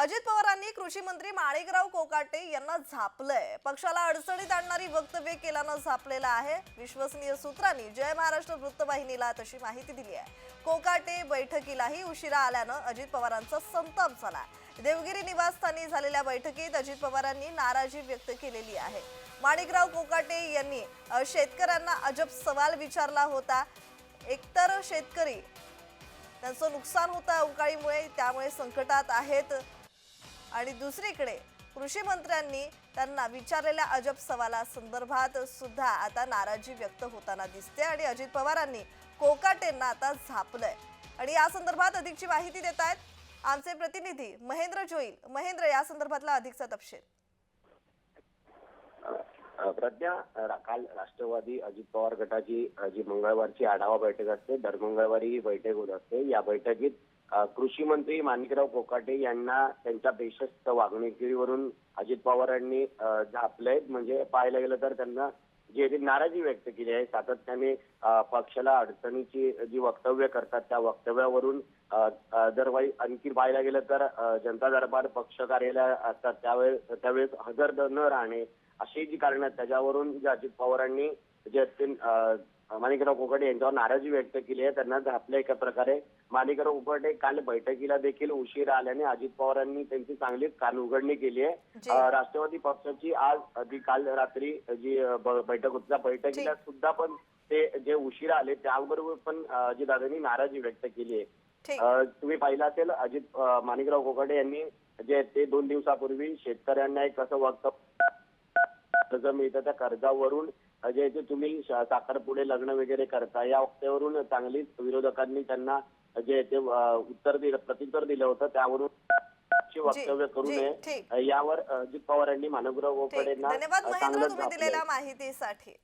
अजित पवारांनी कृषी मंत्री माणिकराव कोकाटे यांना झापलंय. पक्षाला अडचणीत आणणारी वक्तव्य केल्यानं झापलेलं आहे. विश्वसनीय सूत्रांनी जय महाराष्ट्र वृत्तवाहिनीला तशी माहिती दिली आहे. कोकाटे बैठकीलाही उशिरा आल्यानं अजित पवारांचा संताप झाला. देवगिरी निवासस्थानी झालेल्या बैठकीत अजित पवारांनी नाराजी व्यक्त केलेली आहे. माणिकराव कोकाटे यांनी शेतकऱ्यांना अजब सवाल विचारला होता. एकतर शेतकरी त्यांचं नुकसान होतं अवकाळीमुळे त्यामुळे संकटात आहेत. आणि दुसरीकडे कृषी मंत्र्यांनी त्यांना विचारलेल्या अजब सवाला संदर्भात सुद्धा आता नाराजी व्यक्त होताना दिसते आणि अजित पवारांनी कोकाटेंना आता झापलंय. आणि या संदर्भात अधिकची माहिती देत आहेत आमचे प्रतिनिधी महेंद्र जोईल. महेंद्र या संदर्भातला अधिकचा तपशील. प्रज्ञा काल राष्ट्रवादी अजित पवार गटाची जी मंगळवारची आढावा बैठक असते दर मंगळवारी ही बैठक होत असते. या बैठकीत कृषी मंत्री माणिकराव कोकाटे यांना त्यांच्या बेशस्त वागणुकीवरून अजित पवारांनी झापलंय. म्हणजे पाहायला गेलं तर त्यांना जी नाराजी व्यक्त केली आहे सातत्याने पक्षाला अडचणीची जी वक्तव्य करतात त्या वक्तव्यावरून अ, आणखी पाहायला गेलं तर जनता दरबार पक्ष कार्यालय असतात त्यावेळेस त्यावेळेस हजर न राहणे अशी जी कारण आहेत त्याच्यावरून जे अजित पवारांनी जे असतील माणिकराव कोकाटे यांच्यावर नाराजी व्यक्त केली आहे. त्यांना झापलं एका प्रकारे माणिकराव कोकाटे काल बैठकीला देखील उशीर आल्याने अजित पवारांनी त्यांची चांगलीच कान उघडणी केली आहे. राष्ट्रवादी पक्षाची आज जी काल रात्री जी बैठक होती त्या बैठकीला सुद्धा पण ते जे उशीर आले त्याबरोबर पण अजितदादांनी नाराजी व्यक्त केली आहे. तुम्ही पाहिलं असेल अजित माणिकराव कोकाटे यांनी जे ते दोन दिवसापूर्वी शेतकऱ्यांना एक कसं वक्तव्य कर्ज मिळतं त्या कर्जावरून जे तुम्ही साखरपुडे लग्न वगैरे करता. या वक्तव्यावरून चांगलीच विरोधकांनी त्यांना जे ते उत्तर दिलं प्रत्युत्तर दिलं होतं त्यावरून वक्तव्य करू नये. यावर अजित पवार यांनी माणिकराव ठीक. कोकाटेंना धन्यवाद महेंद्र तुम्ही. दिलेल्या माहितीसाठी.